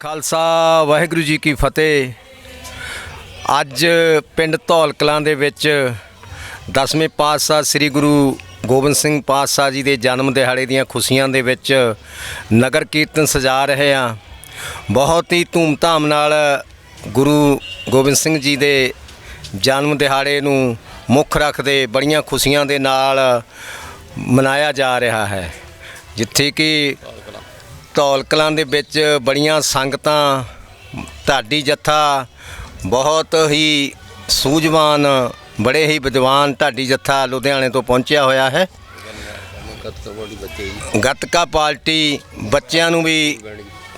ਖਾਲਸਾ, ਵਾਹਿਗੁਰੂ ਜੀ ਕੀ ਫਤਿਹ। ਅੱਜ ਪਿੰਡ ਧੌਲ ਕਲਾਂ ਦੇ ਵਿੱਚ ਦਸਵੇਂ ਪਾਤਸ਼ਾਹ ਸ੍ਰੀ ਗੁਰੂ ਗੋਬਿੰਦ ਸਿੰਘ ਪਾਤਸ਼ਾਹ ਜੀ ਦੇ ਜਨਮ ਦਿਹਾੜੇ ਦੀਆਂ ਖੁਸ਼ੀਆਂ ਦੇ ਵਿੱਚ ਨਗਰ ਕੀਰਤਨ ਸਜਾ ਰਹੇ ਆ ਬਹੁਤ ਹੀ ਧੂਮਧਾਮ ਨਾਲ ਗੁਰੂ ਗੋਬਿੰਦ ਸਿੰਘ ਜੀ ਦੇ ਜਨਮ ਦਿਹਾੜੇ ਨੂੰ ਮੁੱਖ ਰੱਖਦੇ ਬੜੀਆਂ ਖੁਸ਼ੀਆਂ ਦੇ ਨਾਲ ਮਨਾਇਆ ਜਾ ਰਿਹਾ ਹੈ। ਜਿੱਥੇ ਕਿ ਧੌਲ ਕਲਾਂ ਦੇ ਵਿੱਚ ਬੜੀਆਂ ਸੰਗਤਾਂ ਢਾਡੀ ਜੱਥਾ ਬਹੁਤ ਹੀ ਸੂਝਵਾਨ, ਬੜੇ ਹੀ ਵਿਦਵਾਨ ਢਾਡੀ ਜੱਥਾ ਲੁਧਿਆਣੇ ਤੋਂ ਪਹੁੰਚਿਆ ਹੋਇਆ ਹੈ। ਗੱਤਕਾ ਪਾਰਟੀ ਬੱਚਿਆਂ ਨੂੰ ਵੀ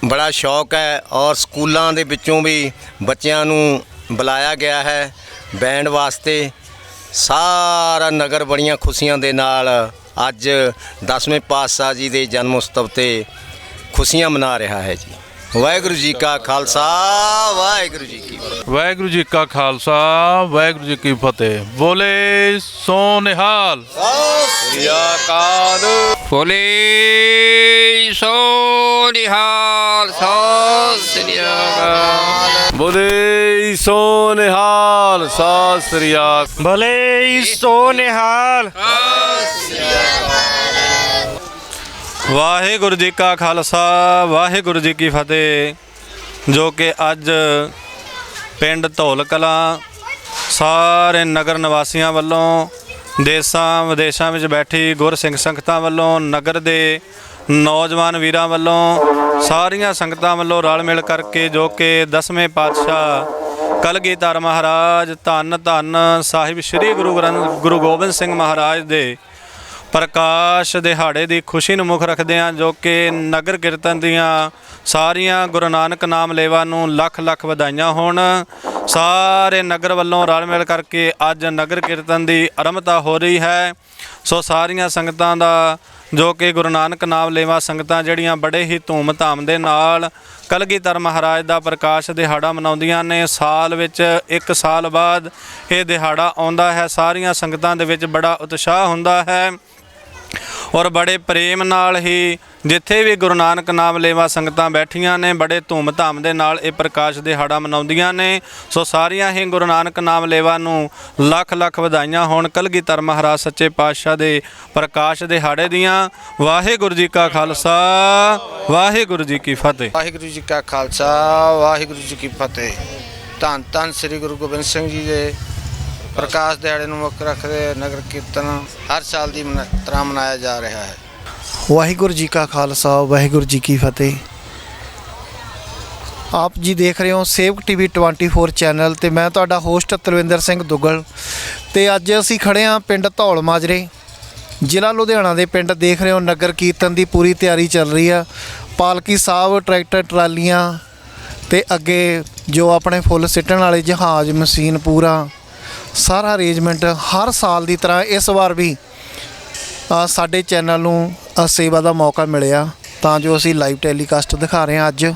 ਬੜਾ ਸ਼ੌਕ ਹੈ ਔਰ ਸਕੂਲਾਂ ਦੇ ਵਿੱਚੋਂ ਵੀ ਬੱਚਿਆਂ ਨੂੰ ਬੁਲਾਇਆ ਗਿਆ ਹੈ ਬੈਂਡ ਵਾਸਤੇ। ਸਾਰਾ ਨਗਰ ਬੜੀਆਂ ਖੁਸ਼ੀਆਂ ਦੇ ਨਾਲ ਅੱਜ 10ਵੇਂ ਪਾਤਸ਼ਾਹ ਜੀ ਦੇ ਜਨਮ ਉਤਸਵ ਤੇ ਖੁਸ਼ੀਆਂ ਮਨਾ ਰਿਹਾ ਹੈ ਜੀ। ਵਾਹਿਗੁਰੂ ਜੀ ਕਾ ਖਾਲਸਾ ਵਾਹਿਗੁਰੂ ਜੀ ਕੀ ਫਤਿਹ। ਵਾਹਿਗੁਰੂ ਜੀ ਕਾ ਖਾਲਸਾ ਵਾਹਿਗੁਰੂ ਜੀ ਕੀ ਫਤਿਹ। ਬੋਲੇ ਸੋ ਨਿਹਾਲ ਸ੍ਰੀ ਅਕਾਲ। ਬੋਲੇ ਸੋ ਨਿਹਾਲ ਸਤਿ ਸ੍ਰੀ ਅਕਾਲ। ਬੋਲੇ ਸੋ ਨਿਹਾਲ ਸਤਿ ਸ੍ਰੀ ਅਕਾਲ। ਭਲੇ ਸੋ ਨਿਹਾਲ ਵਾਹਿਗੁਰੂ ਜੀ ਕਾ ਖਾਲਸਾ, ਵਾਹਿਗੁਰੂ ਜੀ ਕੀ ਫਤਿਹ। ਜੋ ਕਿ ਅੱਜ ਪਿੰਡ ਧੌਲ ਕਲਾਂ, ਸਾਰੇ ਨਗਰ ਨਿਵਾਸੀਆਂ ਵੱਲੋਂ, ਦੇਸਾਂ ਵਿਦੇਸ਼ਾਂ ਵਿੱਚ ਬੈਠੀ ਗੁਰ ਸਿੰਘ ਸੰਗਤਾਂ ਵੱਲੋਂ, ਨਗਰ ਦੇ ਨੌਜਵਾਨ ਵੀਰਾਂ ਵੱਲੋਂ, ਸਾਰੀਆਂ ਸੰਗਤਾਂ ਵੱਲੋਂ ਰਲ ਮਿਲ ਕਰਕੇ ਜੋ ਕਿ ਦਸਵੇਂ ਪਾਤਸ਼ਾਹ ਕਲਗੀਧਰ ਮਹਾਰਾਜ, ਧੰਨ ਧੰਨ ਸਾਹਿਬ ਸ੍ਰੀ ਗੁਰੂ ਗ੍ਰੰਥ, ਗੁਰੂ ਗੋਬਿੰਦ ਸਿੰਘ ਮਹਾਰਾਜ ਦੇ ਪ੍ਰਕਾਸ਼ ਦਿਹਾੜੇ ਦੀ ਖੁਸ਼ੀ ਨੂੰ ਮੁੱਖ ਰੱਖਦੇ ਹਾਂ, ਜੋ ਕਿ ਨਗਰ ਕੀਰਤਨ ਦੀਆਂ ਸਾਰੀਆਂ ਗੁਰੂ ਨਾਨਕ ਨਾਮ ਲੇਵਾ ਨੂੰ ਲੱਖ ਲੱਖ ਵਧਾਈਆਂ ਹੋਣ। ਸਾਰੇ ਨਗਰ ਵੱਲੋਂ ਰਲ ਮਿਲ ਕਰਕੇ ਅੱਜ ਨਗਰ ਕੀਰਤਨ ਦੀ ਆਰੰਭਤਾ ਹੋ ਰਹੀ ਹੈ। ਸੋ ਸਾਰੀਆਂ ਸੰਗਤਾਂ ਦਾ, ਜੋ ਕਿ ਗੁਰੂ ਨਾਨਕ ਨਾਮ ਲੇਵਾ ਸੰਗਤਾਂ ਜਿਹੜੀਆਂ ਬੜੇ ਹੀ ਧੂਮ-ਧਾਮ ਦੇ ਨਾਲ ਕਲਗੀਧਰ ਮਹਾਰਾਜ ਦਾ ਪ੍ਰਕਾਸ਼ ਦਿਹਾੜਾ ਮਨਾਉਂਦੀਆਂ ਨੇ, ਸਾਲ ਵਿੱਚ ਇੱਕ ਸਾਲ ਬਾਅਦ ਇਹ ਦਿਹਾੜਾ ਆਉਂਦਾ ਹੈ। ਸਾਰੀਆਂ ਸੰਗਤਾਂ ਦੇ ਵਿੱਚ ਬੜਾ ਉਤਸ਼ਾਹ ਹੁੰਦਾ ਹੈ। ਔਰ ਬੜੇ ਪ੍ਰੇਮ ਨਾਲ ਹੀ ਜਿੱਥੇ ਵੀ ਗੁਰੂ ਨਾਨਕ ਨਾਮ ਲੇਵਾ ਸੰਗਤਾਂ ਬੈਠੀਆਂ ਨੇ, ਬੜੇ ਧੂਮ-ਧਾਮ ਦੇ ਨਾਲ ਇਹ ਪ੍ਰਕਾਸ਼ ਦਿਹਾੜਾ ਮਨਾਉਂਦੀਆਂ ਨੇ। ਸੋ ਸਾਰੀਆਂ ਹੀ ਗੁਰੂ ਨਾਨਕ ਨਾਮ ਲੇਵਾ ਨੂੰ ਲੱਖ ਲੱਖ ਵਧਾਈਆਂ ਹੋਣ। ਕਲਗੀਧਰ ਮਹਾਰਾਜ ਸੱਚੇ ਪਾਤਸ਼ਾਹ ਦੇ ਪ੍ਰਕਾਸ਼ ਦਿਹਾੜੇ ਦੀਆਂ। ਵਾਹਿਗੁਰੂ ਜੀ ਕਾ ਖਾਲਸਾ, ਵਾਹਿਗੁਰੂ ਜੀ ਕੀ ਫਤਿਹ। ਵਾਹਿਗੁਰੂ ਜੀ ਕਾ ਖਾਲਸਾ, ਵਾਹਿਗੁਰੂ ਜੀ ਕੀ ਫਤਿਹ। ਧੰਨ ਧੰਨ ਸ੍ਰੀ ਗੁਰੂ ਗੋਬਿੰਦ ਸਿੰਘ ਜੀ ਦੇ ਪ੍ਰਕਾਸ਼ ਦਿਹਾੜੇ ਨੂੰ ਮੁੱਖ ਰੱਖਦੇ ਨਗਰ ਕੀਰਤਨ ਹਰ ਸਾਲ ਦੀ ਮਨਾ- ਤਰ੍ਹਾਂ ਮਨਾਇਆ ਜਾ ਰਿਹਾ ਹੈ। ਵਾਹਿਗੁਰੂ ਜੀ ਕਾ ਖਾਲਸਾ, ਵਾਹਿਗੁਰੂ ਜੀ ਕੀ ਫਤਿਹ। ਆਪ ਜੀ ਦੇਖ ਰਹੇ ਹੋ ਸੇਵਕ ਟੀਵੀ 24 ਚੈਨਲ ਤੇ ਮੈਂ ਤੁਹਾਡਾ ਹੋਸਟ ਤਰਵਿੰਦਰ ਸਿੰਘ ਦੁੱਗਲ। ਤੇ ਅੱਜ ਅਸੀਂ ਖੜੇ ਹਾਂ ਪਿੰਡ ਧੌਲ ਮਾਜਰੇ। ਜ਼ਿਲ੍ਹਾ ਲੁਧਿਆਣਾ ਦੇ ਪਿੰਡ ਦੇਖ ਰਹੇ ਹੋ ਨਗਰ ਕੀਰਤਨ ਦੀ ਪੂਰੀ ਤਿਆਰੀ ਚੱਲ ਰਹੀ ਆ। ਪਾਲਕੀ ਸਾਹਿਬ ਟਰੈਕਟਰ ਟਰਾਲੀਆਂ ਤੇ ਅੱਗੇ ਜੋ ਆਪਣੇ ਫੁੱਲ ਸਿੱਟਣ ਵਾਲੇ ਜਹਾਜ਼ ਮਸ਼ੀਨ ਪੂਰਾ ਸਾਰਾ ਅਰੇਂਜਮੈਂਟ ਹਰ ਸਾਲ ਦੀ ਤਰ੍ਹਾਂ ਇਸ ਵਾਰ ਵੀ ਸਾਡੇ ਚੈਨਲ ਨੂੰ ਸੇਵਾ ਦਾ ਮੌਕਾ ਮਿਲਿਆ। ਤਾਂ ਜੋ ਅਸੀਂ ਲਾਈਵ ਟੈਲੀਕਾਸਟ ਦਿਖਾ ਰਹੇ ਹਾਂ ਅੱਜ।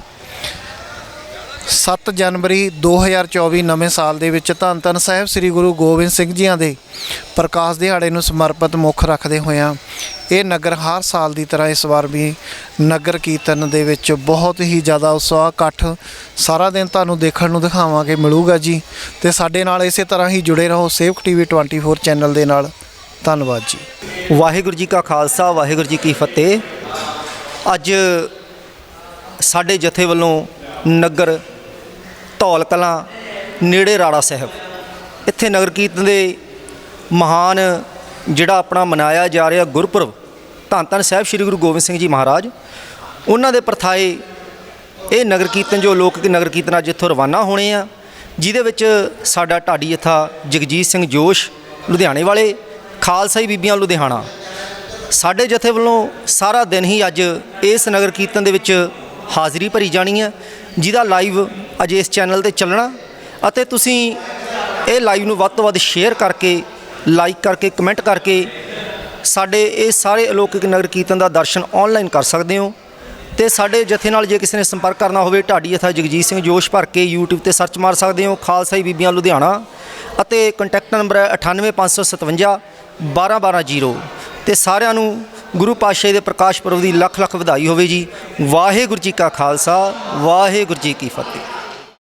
7 ਜਨਵਰੀ 2024 ਨਵੇਂ ਸਾਲ ਦੇ ਵਿੱਚ ਧੰਨ ਧੰਨ ਸਾਹਿਬ ਸ੍ਰੀ ਗੁਰੂ ਗੋਬਿੰਦ ਸਿੰਘ ਜੀਆਂ ਦੇ ਪ੍ਰਕਾਸ਼ ਦਿਹਾੜੇ ਨੂੰ ਸਮਰਪਿਤ ਮੁੱਖ ਰੱਖਦੇ ਹੋਇਆਂ, ਇਹ ਨਗਰ ਹਰ ਸਾਲ ਦੀ ਤਰ੍ਹਾਂ ਇਸ ਵਾਰ ਵੀ ਨਗਰ ਕੀਰਤਨ ਦੇ ਵਿੱਚ ਬਹੁਤ ਹੀ ਜ਼ਿਆਦਾ ਉਤਸ਼ਾਹ, ਇਕੱਠ ਸਾਰਾ ਦਿਨ ਤੁਹਾਨੂੰ ਦੇਖਣ ਨੂੰ ਦਿਖਾਵਾਂਗੇ, ਮਿਲੂਗਾ ਜੀ। ਤੇ ਸਾਡੇ ਨਾਲ ਇਸੇ ਤਰ੍ਹਾਂ ਹੀ ਜੁੜੇ ਰਹੋ ਸੇਵਕ ਟੀਵੀ 24 ਚੈਨਲ ਦੇ ਨਾਲ। ਧੰਨਵਾਦ ਜੀ। ਵਾਹਿਗੁਰੂ ਜੀ ਕਾ ਖਾਲਸਾ, ਵਾਹਿਗੁਰੂ ਜੀ ਕੀ ਫਤਿਹ। ਅੱਜ ਸਾਡੇ ਜਥੇ ਵੱਲੋਂ ਨਗਰ ਧੌਲ ਕਲਾਂ ਨੇੜੇ ਰਾੜਾ ਸਾਹਿਬ, ਇੱਥੇ ਨਗਰ ਕੀਰਤਨ ਦੇ ਮਹਾਨ ਜਿਹੜਾ ਆਪਣਾ ਮਨਾਇਆ ਜਾ ਰਿਹਾ ਗੁਰਪੁਰਬ ਧੰਨ ਧੰਨ ਸਾਹਿਬ ਸ੍ਰੀ ਗੁਰੂ ਗੋਬਿੰਦ ਸਿੰਘ ਜੀ ਮਹਾਰਾਜ। ਉਹਨਾਂ ਦੇ ਪ੍ਰਥਾਏ ਇਹ ਨਗਰ ਕੀਰਤਨ ਜੋ ਲੋਕ ਨਗਰ ਕੀਰਤਨ ਅੱਜ ਇੱਥੋਂ ਰਵਾਨਾ ਹੋਣੇ ਆ, ਜਿਹਦੇ ਵਿੱਚ ਸਾਡਾ ਢਾਡੀ ਜਥਾ ਜਗਜੀਤ ਸਿੰਘ ਜੋਸ਼ ਲੁਧਿਆਣੇ ਵਾਲੇ ਖਾਲਸਾਈ ਬੀਬੀਆਂ ਲੁਧਿਆਣਾ। ਸਾਡੇ ਜਥੇ ਵੱਲੋਂ ਸਾਰਾ ਦਿਨ ਹੀ ਅੱਜ ਇਸ ਨਗਰ ਕੀਰਤਨ ਦੇ ਵਿੱਚ ਹਾਜ਼ਰੀ ਭਰੀ ਜਾਣੀ ਹੈ ਜਿਹਦਾ ਲਾਈਵ ਅੱਜ ਇਸ ਚੈਨਲ ਤੇ ਚੱਲਣਾ। ਅਤੇ ਤੁਸੀਂ ਇਹ ਲਾਈਵ ਨੂੰ ਵੱਧ ਤੋਂ ਵੱਧ ਸ਼ੇਅਰ ਕਰਕੇ, ਲਾਈਕ ਕਰਕੇ, ਕਮੈਂਟ ਕਰਕੇ ਸਾਡੇ ਇਹ ਸਾਰੇ ਅਲੌਕਿਕ ਨਗਰ ਕੀਰਤਨ ਦਾ ਦਰਸ਼ਨ ਆਨਲਾਈਨ ਕਰ ਸਕਦੇ ਹੋ ਤੇ ਸਾਡੇ ਜਥੇ ਨਾਲ ਜੇ ਕਿਸੇ ਨੇ ਸੰਪਰਕ ਕਰਨਾ ਹੋਵੇ, ਢਾਡੀ ਜਥਾ ਜਗਜੀਤ ਸਿੰਘ ਜੋਸ਼ ਭਰ ਕੇ YouTube ਤੇ ਸਰਚ ਮਾਰ ਸਕਦੇ ਹੋ ਖਾਲਸਾਈ ਬੀਬੀਆਂ ਲੁਧਿਆਣਾ ਅਤੇ ਕੰਟੈਕਟ ਨੰਬਰ ਹੈ 98557 12120 ਤੇ ਸਾਰਿਆਂ ਨੂੰ ਗੁਰੂ ਪਾਤਸ਼ਾਹ ਦੇ ਪ੍ਰਕਾਸ਼ ਪੁਰਬ ਦੀ ਲੱਖ ਲੱਖ ਵਧਾਈ ਹੋਵੇ ਜੀ। ਵਾਹਿਗੁਰੂ ਜੀ ਕਾ ਖਾਲਸਾ, ਵਾਹਿਗੁਰੂ ਜੀ ਕੀ ਫਤਿਹ।